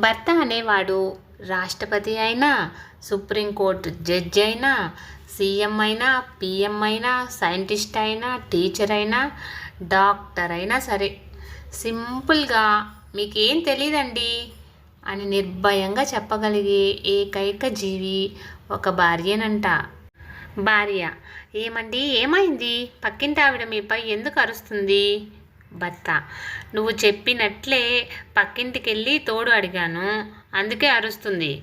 భర్త అనేవాడు రాష్ట్రపతి అయినా సుప్రీంకోర్టు జడ్జి అయినా సీఎం అయినా పిఎం అయినా సైంటిస్ట్ అయినా టీచర్ అయినా డాక్టర్ అయినా సరే. సింపుల్గా మీకేం తెలియదండి అని నిర్భయంగా చెప్పగలిగే ఏకైక జీవి ఒక భార్యనంట. భార్య ఏమండి? ఏమైంది? పక్కింటి ఆవిడ మీపై ఎందుకు అరుస్తుంది? భర్త. నువ్వు చెప్పినట్లే పక్కింటికి వెళ్ళి తోడు అడిగాను. అందుకే అరుస్తుంది.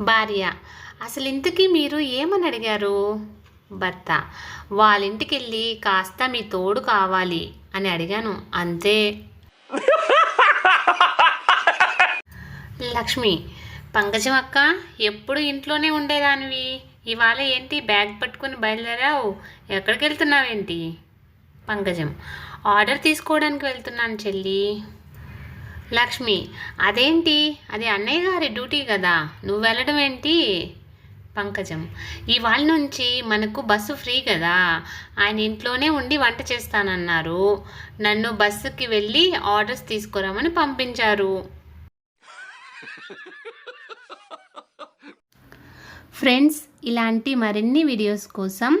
భార్య. అసలు ఇంతకీ మీరు ఏమని అడిగారు? భర్త. వాళ్ళింటికి వెళ్ళి కాస్త మీ తోడు కావాలి అని అడిగాను. అంతే. లక్ష్మి. పంకజం అక్క ఎప్పుడు ఇంట్లోనే ఉండేదానివి? ఇవాళ ఏంటి బ్యాగ్ పట్టుకుని బయలుదేరావు? ఎక్కడికి వెళ్తున్నావేంటి పంకజం. ఆర్డర్ తీసుకోవడానికి వెళ్తున్నాను చెల్లి. లక్ష్మి అదేంటి? అది అన్నయ్య గారి డ్యూటీ కదా. నువ్వు వెళ్ళడం ఏంటి? పంకజం. ఇవాళ నుంచి మనకు బస్సు ఫ్రీ కదా. ఆయన ఇంట్లోనే ఉండి వంట చేస్తానన్నారు. నన్ను బస్సుకి వెళ్ళి ఆర్డర్స్ తీసుకురామని పంపించారు. ఫ్రెండ్స్ ఇలాంటి మరిన్ని వీడియోస్ కోసం